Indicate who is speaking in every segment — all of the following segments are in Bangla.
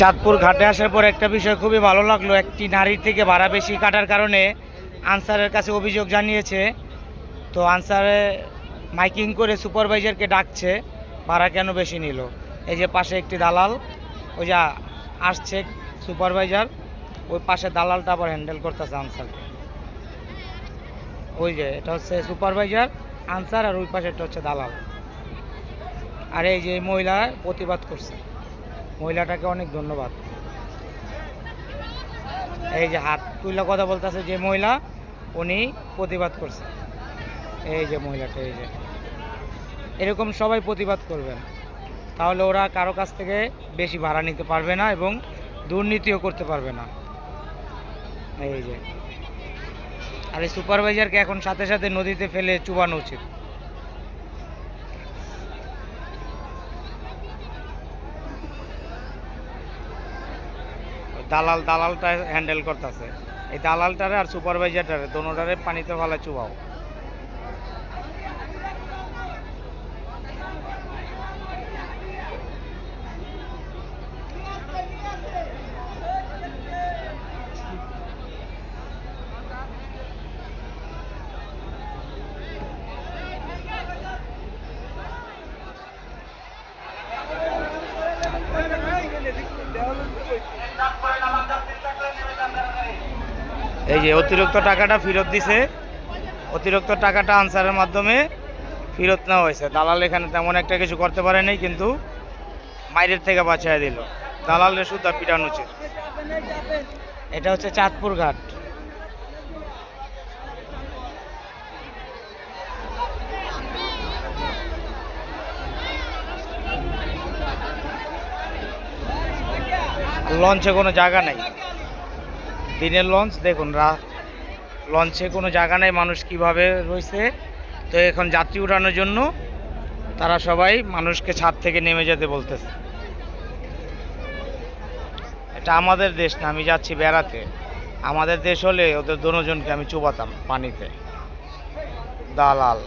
Speaker 1: চাঁদপুর ঘাটে আসার পর একটা বিষয় খুবই ভালো লাগল। একটি নারীর থেকে ভাড়া বেশি কাটার কারণে আনসারের কাছে অভিযোগ জানিয়েছে। তো আনসারে মাইকিং করে সুপারভাইজারকে ডাকছে, ভাড়া কেন বেশি নিল? এই যে পাশে একটি দালাল, ওই যা আসছে সুপারভাইজার, ওই পাশে দালালটা আবার হ্যান্ডেল করতেছে আনসারকে। ওই যে এটা হচ্ছে সুপারভাইজার, আনসার আর ওই পাশে পাশেরটা হচ্ছে দালাল। আর এই যে মহিলা প্রতিবাদ করছে। মহিলাটাকে অনেক ধন্যবাদ। এই যে হাত তুইলা কথা বলতেছে যে মহিলা, উনি প্রতিবাদ করছে। এই যে মহিলাটা, এই যে। এরকম সবাই প্রতিবাদ করবেন। তাহলে ওরা কারও কাছ থেকে বেশি ভাড়া নিতে পারবে না এবং দুর্নীতিও করতে পারবে না। এই যে। আর এই সুপারভাইজারকে এখন সাথে সাথে নদীতে ফেলে চুবানো উচিত। দালাল দালালটা হ্যান্ডেল করতেছে। এই দালালটারে আর সুপারভাইজারটারে দোনোটারে পানিতে ভালো চুবাও। এই যে অতিরিক্ত টাকাটা ফেরত দিছে। অতিরিক্ত টাকাটা আনসারের মাধ্যমে ফেরত নেওয়া হয়েছে। দালাল এখানে তেমন একটা কিছু করতে পারে নাই, কিন্তু মাইরের থেকে বাঁচায় দিল। দালালের সুতা পিটানো উচিত। এটা হচ্ছে চাঁদপুর ঘাট। লঞ্চে কোনো জায়গা নাই। দিনের লঞ্চ, দেখুন লঞ্চে কোনো জায়গা নেই, মানুষ কীভাবে রয়েছে। তো এখন যাত্রী উঠানোর জন্য তারা সবাই মানুষকে ছাদ থেকে নেমে যেতে বলতেছে। এটা আমাদের দেশ না, আমি যাচ্ছি বেড়াতে। আমাদের দেশ হলে ওদের দুজনকে আমি চুবাতাম পানিতে। দালাল।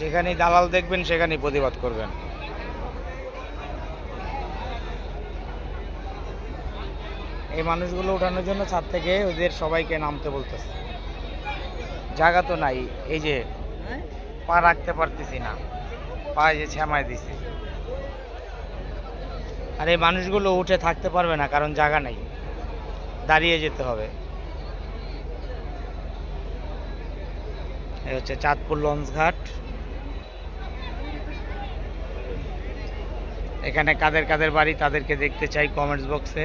Speaker 1: যেখানেই দালাল দেখবেন, সেখানেই প্রতিবাদ করবেন। এই মানুষগুলো ওঠানোর জন্য ছাদ থেকে ওদের সবাইকে নামতে বলতেছে। জায়গা তো নাই, এই যে পা রাখতে পারতেছি না পা যে ছ্যামায় দিছি। আর এই মানুষগুলো উঠে থাকতে পারবে না, কারণ জায়গা নাই। দাঁড়িয়ে যেতে হবে। এই হচ্ছে চাঁদপুর লঞ্চ এখানে কাদের কাদের বাড়ি তাদেরকে দেখতে চাই কমেন্টস বক্সে